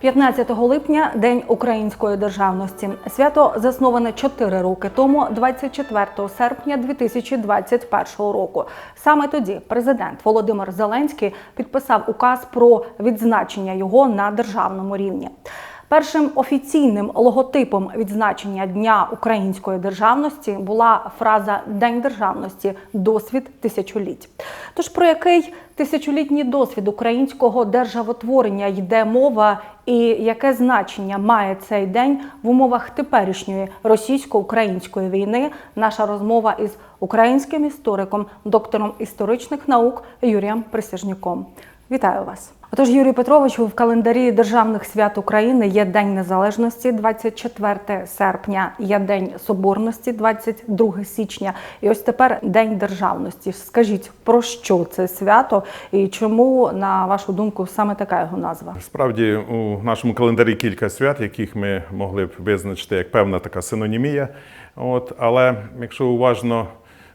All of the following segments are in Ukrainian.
15 липня День української державності. Свято засноване 4 роки тому, 24 серпня 2021 року. Саме тоді президент Володимир Зеленський підписав указ про відзначення його на державному рівні. Першим офіційним логотипом відзначення Дня української державності була фраза День державності досвід тисячоліть. Тож про який тисячолітній досвід українського державотворення йде мова, і яке значення має цей день в умовах теперішньої російсько-української війни? Наша розмова із українським істориком, доктором історичних наук Юрієм Присяжнюком. Вітаю вас. Отож, Юрій Петрович, в календарі державних свят України є День Незалежності, 24 серпня, є День Соборності, 22 січня. І ось тепер День державності. Скажіть, про що це свято і чому, на вашу думку, саме така його назва? Справді у нашому календарі кілька свят, яких ми могли б визначити як певна така синонімія. От, але якщо уважно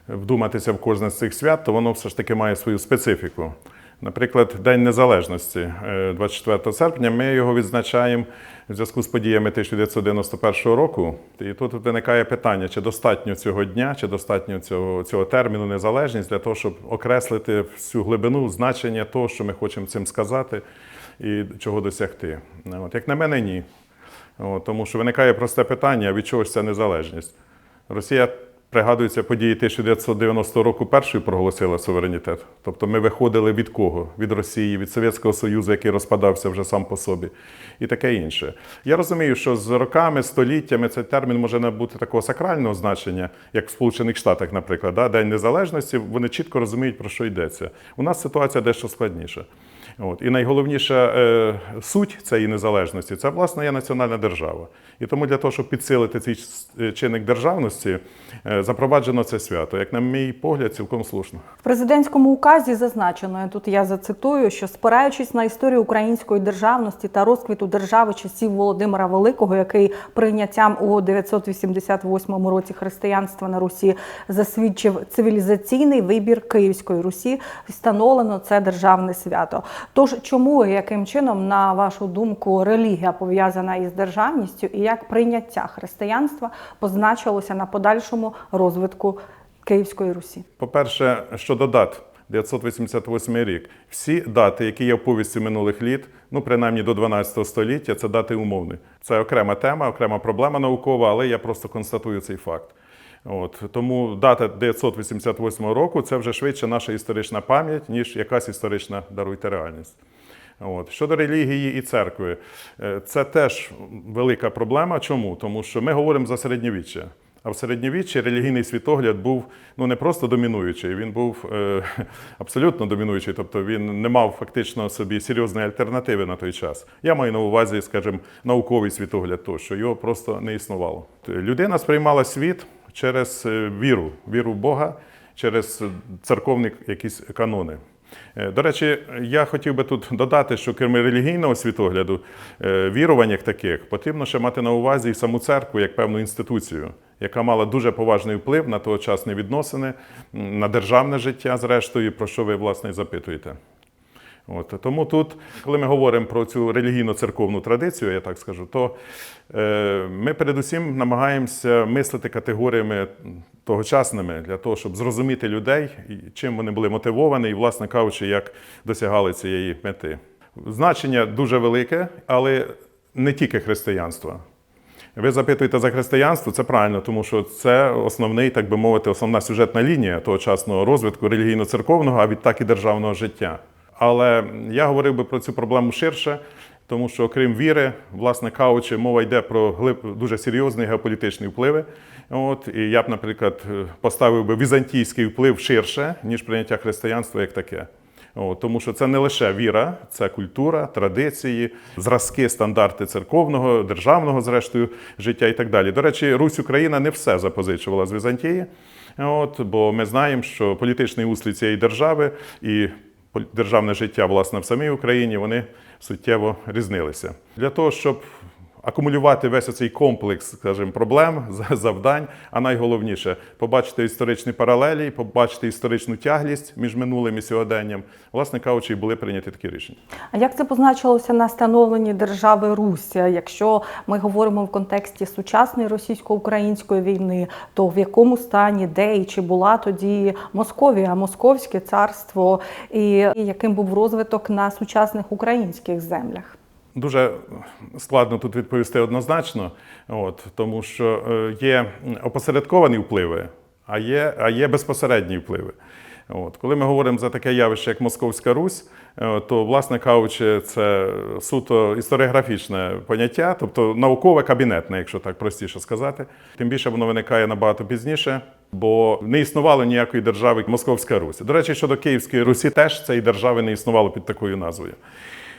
вдуматися в кожне з цих свят, то воно все ж таки має свою специфіку. Наприклад, День Незалежності, е, 24 серпня, ми його відзначаємо в зв'язку з подіями 1991 року. І тут виникає питання, чи достатньо цього дня, чи достатньо цього, цього терміну незалежність для того, щоб окреслити всю глибину значення того, що ми хочемо цим сказати і чого досягти. От, як на мене, ні. От, тому що виникає просте питання: від чого ж ця незалежність? Росія пригадується події 1990 року першою проголосила суверенітет. Тобто ми виходили від кого? Від Росії, від Совєтського Союзу, який розпадався вже сам по собі, і таке інше. Я розумію, що з роками, століттями цей термін може набути такого сакрального значення, як в Сполучених Штатах, наприклад, да? День Незалежності. Вони чітко розуміють, про що йдеться. У нас ситуація дещо складніша. От. І найголовніша е, суть цієї незалежності це власне є національна держава. І тому для того, щоб підсилити цей е, чинник державності, е, запроваджено це свято. Як на мій погляд, цілком слушно. В президентському указі зазначено, і тут я зацитую, що спираючись на історію української державності та розквіту держави часів Володимира Великого, який прийняттям у 988 році християнства на Русі засвідчив цивілізаційний вибір Київської Русі, встановлено це державне свято. Тож чому і яким чином, на вашу думку, релігія пов'язана із державністю, і як прийняття християнства позначилося на подальшому розвитку Київської Русі? По-перше, щодо дат. 988 рік. Всі дати, які є в повісті минулих літ, ну принаймні до 12 століття, це дати умовні. Це окрема тема, окрема проблема наукова, але я просто констатую цей факт. От тому дата 988 року це вже швидше наша історична пам'ять, ніж якась історична даруйте реальність. От. Щодо релігії і церкви, е, це теж велика проблема. Чому? Тому що ми говоримо за середньовіччя. А в середньовіччі релігійний світогляд був ну не просто домінуючий, він був е, абсолютно домінуючий, тобто він не мав фактично собі серйозної альтернативи на той час. Я маю на увазі, скажімо, науковий світогляд, то що його просто не існувало. Людина сприймала світ через е, віру, віру в Бога, через церковні якісь канони. Е, До речі, я хотів би тут додати, що крім релігійного світогляду, е, вірувань таких, потрібно ще мати на увазі і саму церкву як певну інституцію, яка мала дуже поважний вплив на тогочасні відносини, на державне життя, зрештою, про що ви власне запитуєте. От, тому тут, коли ми говоримо про цю релігійно-церковну традицію, я так скажу, то е, ми передусім намагаємося мислити категоріями тогочасними для того, щоб зрозуміти людей, чим вони були мотивовані, і, власне кажучи, як досягали цієї мети. Значення дуже велике, але не тільки християнства. Ви запитуєте за християнство, це правильно, тому що це основний, так би мовити, основна сюжетна лінія тогочасного розвитку релігійно-церковного, а відтак і державного життя. Але я говорив би про цю проблему ширше, тому що окрім віри, власне кажучи, мова йде про глиб дуже серйозні геополітичні впливи. От і я б, наприклад, поставив би візантійський вплив ширше, ніж прийняття християнства як таке. От, тому що це не лише віра, це культура, традиції, зразки, стандарти церковного, державного, зрештою, життя і так далі. До речі, Русь Україна не все запозичувала з Візантії, от, бо ми знаємо, що політичний устрій цієї держави і державне життя, власне, в самій Україні, вони суттєво різнилися. Для того, щоб акумулювати весь цей комплекс, скажімо, проблем, за- завдань, а найголовніше побачити історичні паралелі, побачити історичну тяглість між минулим і сьогоденням. Власне кажучи, і були прийняті такі рішення. А як це позначилося на становленні держави Русь? Якщо ми говоримо в контексті сучасної російсько-української війни, то в якому стані, де і чи була тоді Московія, Московське царство, і яким був розвиток на сучасних українських землях? Дуже складно тут відповісти однозначно, от, тому що е, є опосередковані впливи, а є, а є безпосередні впливи. От. Коли ми говоримо за таке явище, як Московська Русь, е, то, власне кажучи, це суто історіографічне поняття, тобто наукове кабінетне, якщо так простіше сказати. Тим більше воно виникає набагато пізніше, бо не існувало ніякої держави Московська Русь. До речі, щодо Київської Русі, теж цієї держави не існувало під такою назвою.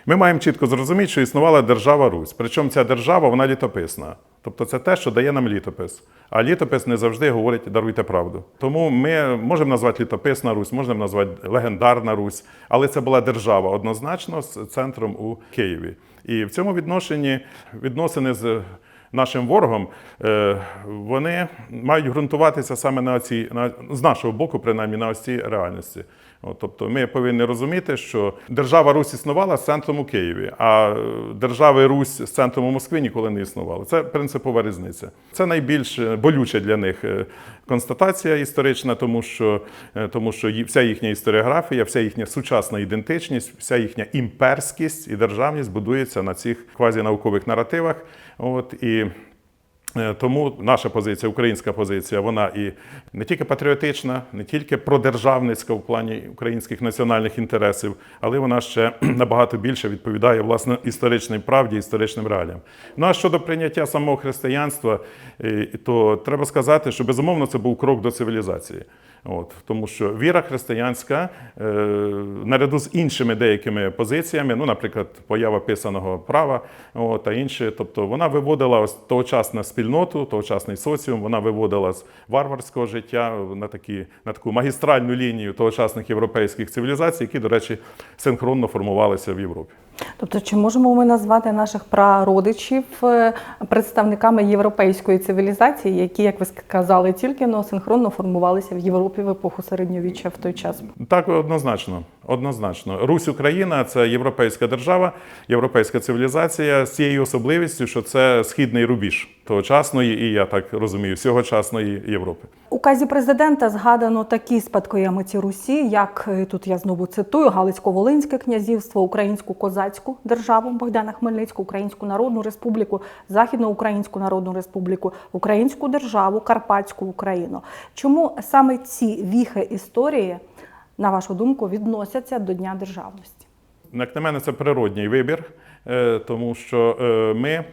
Ми маємо чітко зрозуміти, що існувала держава Русь. Причому ця держава вона літописна. Тобто це те, що дає нам літопис. А літопис не завжди говорить даруйте правду. Тому ми можемо назвати літописна Русь, можемо назвати легендарна Русь, але це була держава однозначно з центром у Києві. І в цьому відношенні відносини з нашим ворогом, е, вони мають ґрунтуватися саме на цій, на, з нашого боку, принаймні на ось цій реальності. Тобто ми повинні розуміти, що держава Русь існувала з центром у Києві, а е, держави Русь з центром у Москві ніколи не існувало. Це принципова різниця. Це найбільш е, болюче для них е, констатація історична, тому що, тому що вся їхня історіографія, вся їхня сучасна ідентичність, вся їхня імперськість і державність будується на цих квазінаукових наративах. От, і Тому наша позиція, українська позиція, вона і не тільки патріотична, не тільки продержавницька в плані українських національних інтересів, але вона ще набагато більше відповідає власне історичній правді, історичним реаліям. Ну а щодо прийняття самого християнства, е, то треба сказати, що безумовно це був крок до цивілізації. От, тому що віра християнська, е, наряду з іншими деякими позиціями, ну, наприклад, поява писаного права от, та інше, тобто вона виводила ось тогочасну спільноту, тогочасний соціум, вона виводила з варварського життя на, такі, на таку магістральну лінію тогочасних європейських цивілізацій, які, до речі, синхронно формувалися в Європі. Тобто, чи можемо ми назвати наших прародичів е, представниками європейської цивілізації, які, як ви сказали, тільки но синхронно формувалися в Європі в епоху середньовіччя в той час? Так, однозначно. Однозначно. Русь Україна це європейська держава, європейська цивілізація з цією особливістю, що це східний рубіж тогочасної і я так розумію, сьогочасної Європи. У казі президента згадано такі спадкоємиці Русі, як е, тут я знову цитую Галицько-Волинське князівство, Українську козацьку державу Богдана Хмельницьку, Українську Народну Республіку, Західноукраїнську Народну Республіку, Українську державу, Карпатську Україну. Чому саме ці віхи історії, на вашу думку, відносяться до Дня державності? Як на мене, це природній вибір, е, тому що е, ми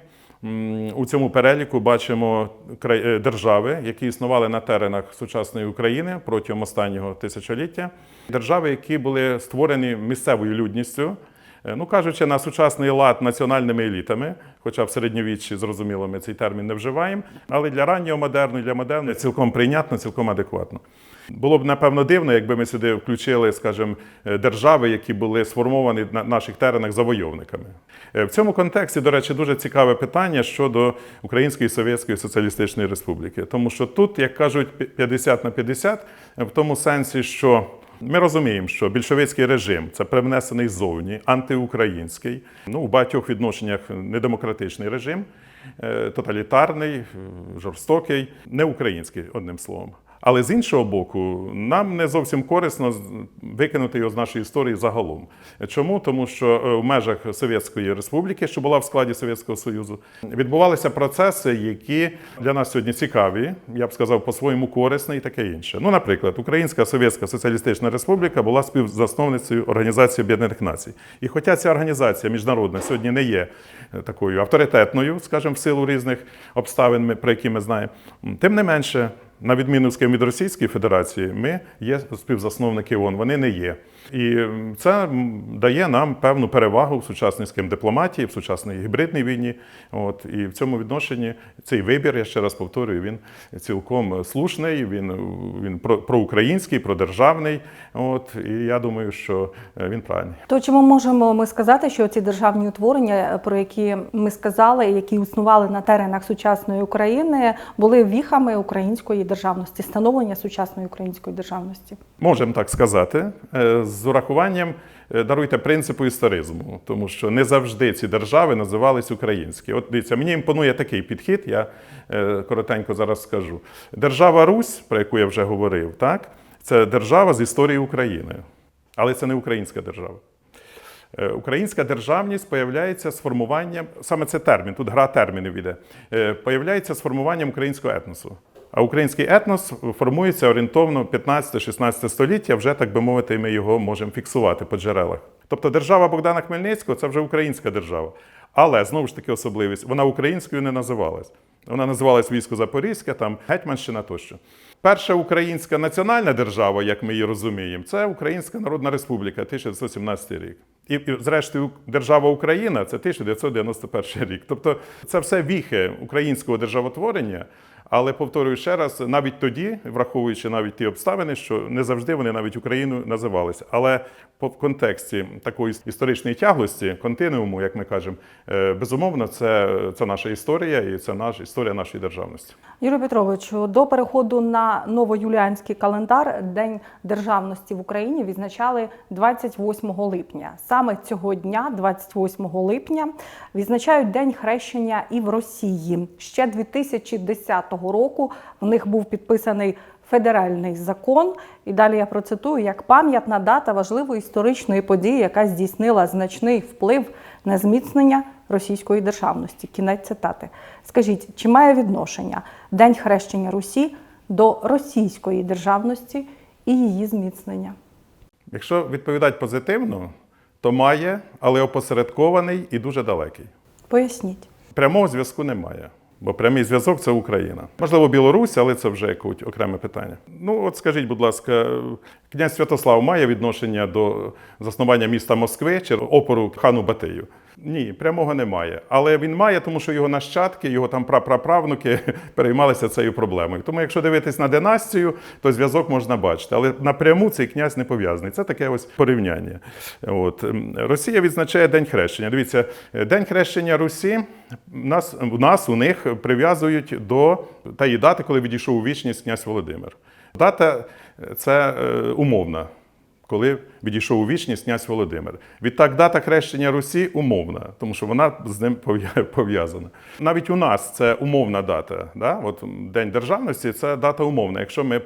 у цьому переліку бачимо е, держави, які існували на теренах сучасної України протягом останнього тисячоліття. Держави, які були створені місцевою людністю. Е, Ну, кажучи, на сучасний лад національними елітами, хоча в середньовіччі, зрозуміло, ми цей термін не вживаємо, але для раннього модерну для модерну цілком прийнятно, цілком адекватно. Було б напевно дивно, якби ми сюди включили, скажімо, е, держави, які були сформовані на наших теренах завойовниками. Е, В цьому контексті, до речі, дуже цікаве питання щодо Української Совєтської Соціалістичної Республіки, тому що тут, як кажуть, пі- 50 на 50, в тому сенсі, що ми розуміємо, що більшовицький режим це привнесений ззовні, антиукраїнський, ну у багатьох відношеннях недемократичний режим, е, тоталітарний, жорстокий, неукраїнський, одним словом. Але з іншого боку, нам не зовсім корисно викинути його з нашої історії загалом. Чому? Тому що е, в межах Совєтської Республіки, що була в складі Совєтського Союзу, відбувалися процеси, які для нас сьогодні цікаві, я б сказав, по-своєму корисні і таке інше. Ну, наприклад, Українська Совєтська Соціалістична Республіка була співзасновницею Організації Об'єднаних Націй. І хоча ця організація міжнародна сьогодні не є е, такою авторитетною, скажімо, в силу різних обставин, про які ми знаємо, тим не менше. На відміну з від Російської Федерації, ми є співзасновники ООН, вони не є. І це дає нам певну перевагу в сучасній ким дипломатії, в сучасній гібридній війні. От і в цьому відношенні цей вибір, я ще раз повторюю, він цілком слушний. Він, він про- проукраїнський, продержавний. От і я думаю, що е, він правильний. То чи ми можемо ми сказати, що ці державні утворення, про які ми сказали, які існували на теренах сучасної України, були віхами української державності, становлення сучасної української державності? Можемо так сказати, е, з урахуванням е, даруйте принципу історизму, тому що не завжди ці держави називались українські. От дивіться, мені імпонує такий підхід, я е, коротенько зараз скажу. Держава Русь, про яку я вже говорив, так, це держава з історії України, але це не українська держава. Українська державність появляється з формуванням, саме це термін, тут гра термінів іде, появляється з формуванням українського етносу. А український етнос формується орієнтовно 15-16 століття, вже так би мовити, ми його можемо фіксувати по джерелах. Тобто держава Богдана Хмельницького це вже українська держава. Але знову ж таки особливість, вона українською не називалась. Вона називалась військо Запорізьке, там Гетьманщина тощо. Перша українська національна держава, як ми її розуміємо, це Українська Народна Республіка 1917 рік. І, і зрештою, держава Україна це 1991 рік. Тобто це все віхи українського державотворення. Але повторюю ще раз, навіть тоді, враховуючи навіть ті обставини, що не завжди вони навіть Україною називалися. Але в контексті такої історичної тяглості, континууму, як ми кажемо, е, безумовно, це, це наша історія і це наша історія нашої державності. Юрій Петровичу, до переходу на новоюліанський календар День державності в Україні відзначали 28 липня. Саме цього дня, 28 липня, відзначають День хрещення і в Росії. Ще 2010 року в них був підписаний федеральний закон. І далі я процитую як пам'ятна дата важливої історичної події, яка здійснила значний вплив на зміцнення російської державності. Кінець цитати. Скажіть, чи має відношення День хрещення Русі до російської державності і її зміцнення? Якщо відповідати позитивно, то має, але опосередкований і дуже далекий. Поясніть. Прямого зв'язку немає. Бо прямий зв'язок це Україна. Можливо, Білорусь, але це вже окреме питання. Ну, от скажіть, будь ласка, князь Святослав має відношення до заснування міста Москви чи опору хану Батию? Ні, прямого немає. Але він має, тому що його нащадки, його там прапраправнуки переймалися цією проблемою. Тому, якщо дивитись на династію, то зв'язок можна бачити. Але напряму цей князь не пов'язаний. Це таке ось порівняння. От. Росія відзначає День хрещення. Дивіться, е, День хрещення Русі нас, нас, у них прив'язують до тієї дати, коли відійшов у вічність князь Володимир. Дата е, це е, умовна коли відійшов у вічність князь Володимир. Відтак, дата хрещення Русі умовна, тому що вона з ним пов'язана. Навіть у нас це умовна дата. Да? От День державності це дата умовна, якщо ми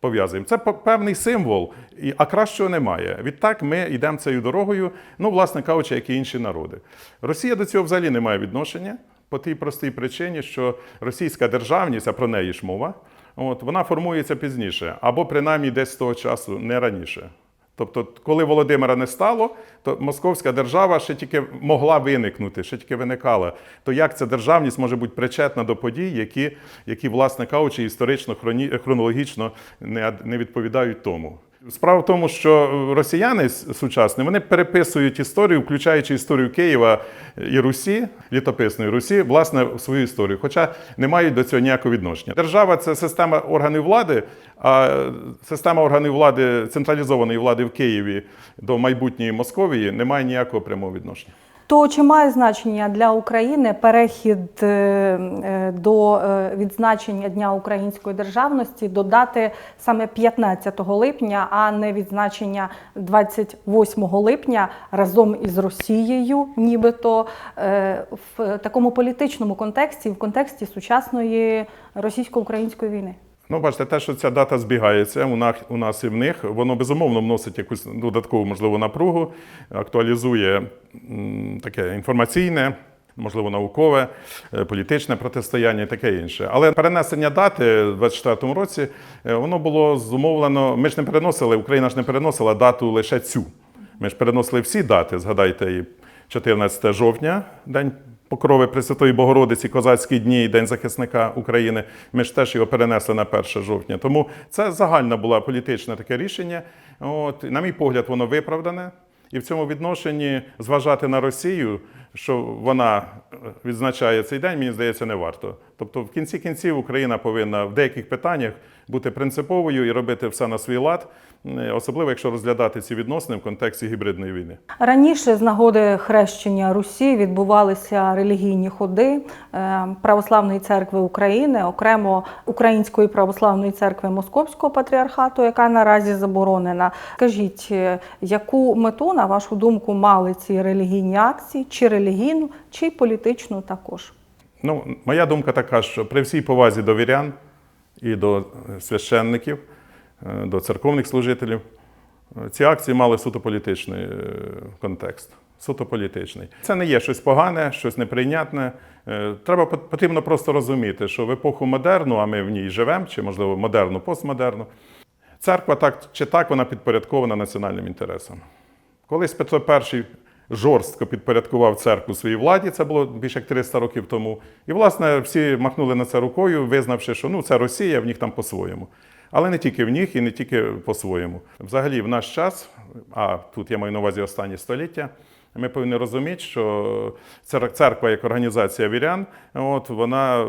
пов'язуємо. Це певний символ, а кращого немає. Відтак ми йдемо цією дорогою, ну, власне кажучи, як і інші народи. Росія до цього взагалі не має відношення по тій простій причині, що російська державність, а про неї ж мова, от, вона формується пізніше, або принаймні десь з того часу, не раніше. Тобто, коли Володимира не стало, то московська держава ще тільки могла виникнути, ще тільки виникала. То як ця державність може бути причетна до подій, які, які власне кажучи, історично, хронологічно не відповідають тому? Справа в тому, що росіяни с- сучасні вони переписують історію, включаючи історію Києва і Русі, літописної Русі, власне, в свою історію, хоча не мають до цього ніякого відношення. Держава це система органів влади, а система органів влади, централізованої влади в Києві до майбутньої Московії не має ніякого прямого відношення. То чи має значення для України перехід е, е, до е, відзначення Дня української державності додати саме 15 липня, а не відзначення 28 липня разом із Росією, нібито в такому політичному контексті, в контексті сучасної російсько-української війни? Ну, бачите, те, що ця дата збігається у нас, у нас і в них, воно безумовно вносить якусь додаткову, можливо, напругу, актуалізує таке інформаційне, можливо, наукове, е, політичне протистояння і таке інше. Але перенесення дати в 24-му році, е, воно було зумовлено. Ми ж не переносили, Україна ж не переносила дату лише цю. Ми ж переносили всі дати, згадайте, і 14 жовтня, день покрови Пресвятої Богородиці, козацькі дні і День захисника України. Ми ж теж його перенесли на 1 жовтня. Тому це загальне була політичне таке рішення. От, на мій погляд, воно виправдане. І в цьому відношенні зважати на Росію, що вона е, відзначає цей день, мені здається, не варто. Тобто, в кінці кінців Україна повинна в деяких питаннях бути принциповою і робити все на свій лад, особливо якщо розглядати ці відносини в контексті гібридної війни. Раніше з нагоди хрещення Русі відбувалися релігійні ходи е, Православної церкви України, окремо Української православної церкви Московського патріархату, яка наразі заборонена. Скажіть, е, яку мету, на вашу думку, мали ці релігійні акції, чи релігійну, чи політичну також? Ну, моя думка така, що при всій повазі до вірян і до е, священників, е, до церковних служителів, е, ці акції мали суто політичний контекст. Суто політичний. Це не є щось погане, щось неприйнятне. Треба потрібно просто розуміти, що в епоху модерну, а ми в ній живемо, чи можливо модерну, постмодерну, церква так чи так вона підпорядкована національним інтересам. Колись Петро І жорстко підпорядкував церкву своїй владі, це було більше як 300 років тому. І, власне, всі махнули на це рукою, визнавши, що ну, це Росія, в них там по-своєму. Але не тільки в них і не тільки по-своєму. Взагалі, в наш час, а тут я маю на увазі останні століття, ми повинні розуміти, що церква як організація вірян, от вона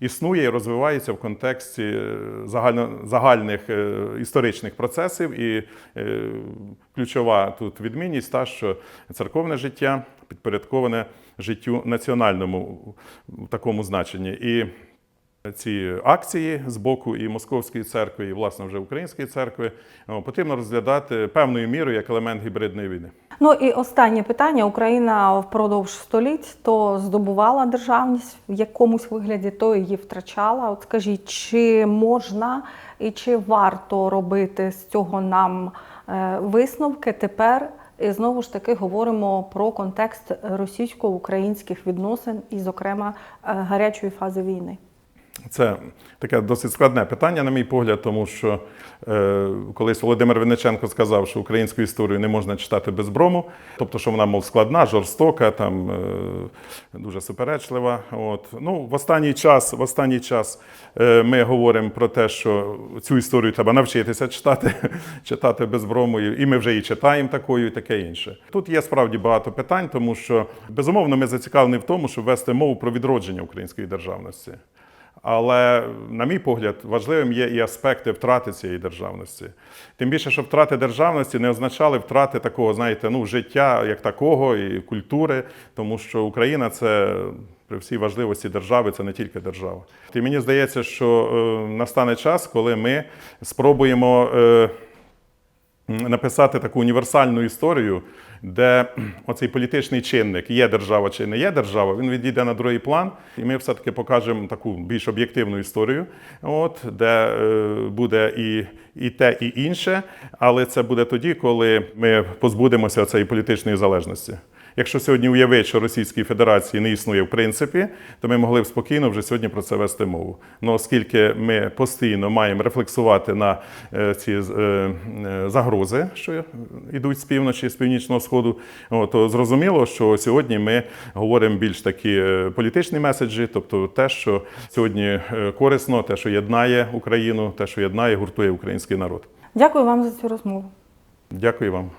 існує і розвивається в контексті е, загально, загальних е, історичних процесів. І е, ключова тут відмінність та, що церковне життя підпорядковане життю національному в такому значенні. І ці акції з боку і Московської церкви, і власне вже Української церкви потрібно розглядати певною мірою як елемент гібридної війни. Ну і останнє питання: Україна впродовж століть то здобувала державність в якомусь вигляді, то її втрачала. От скажіть, чи можна і чи варто робити з цього нам е, висновки тепер? І знову ж таки говоримо про контекст російсько-українських відносин і, зокрема, е, гарячої фази війни. Це таке досить складне питання, на мій погляд, тому що е, колись Володимир Винниченко сказав, що українську історію не можна читати без брому, тобто, що вона, мов, складна, жорстока, там, е, дуже суперечлива. От. Ну, в останній час, в останній час е, ми говоримо про те, що цю історію треба навчитися читати, читати без брому, і ми вже її читаємо такою, і таке інше. Тут є справді багато питань, тому що безумовно ми зацікавлені в тому, щоб вести мову про відродження української державності. Але, на мій погляд, важливим є і аспекти втрати цієї державності. Тим більше, що втрати державності не означали втрати такого, знаєте, ну, життя як такого, і культури, тому що Україна це при всій важливості держави, це не тільки держава. І мені здається, що е, настане час, коли ми спробуємо. Написати таку універсальну історію, де оцей політичний чинник є держава чи не є держава, він відійде на другий план, і ми все-таки покажемо таку більш об'єктивну історію, от, де е, буде і, і те, і інше, але це буде тоді, коли ми позбудемося цієї політичної залежності. Якщо сьогодні уявити, що Російської Федерації не існує в принципі, то ми могли б спокійно вже сьогодні про це вести мову. Ну оскільки ми постійно маємо рефлексувати на е, ці е, е, загрози, що йдуть з півночі, з північного сходу, то зрозуміло, що сьогодні ми говоримо більш такі політичні меседжі, тобто те, що сьогодні корисно, те, що єднає Україну, те, що єднає, гуртує український народ. Дякую вам за цю розмову. Дякую вам.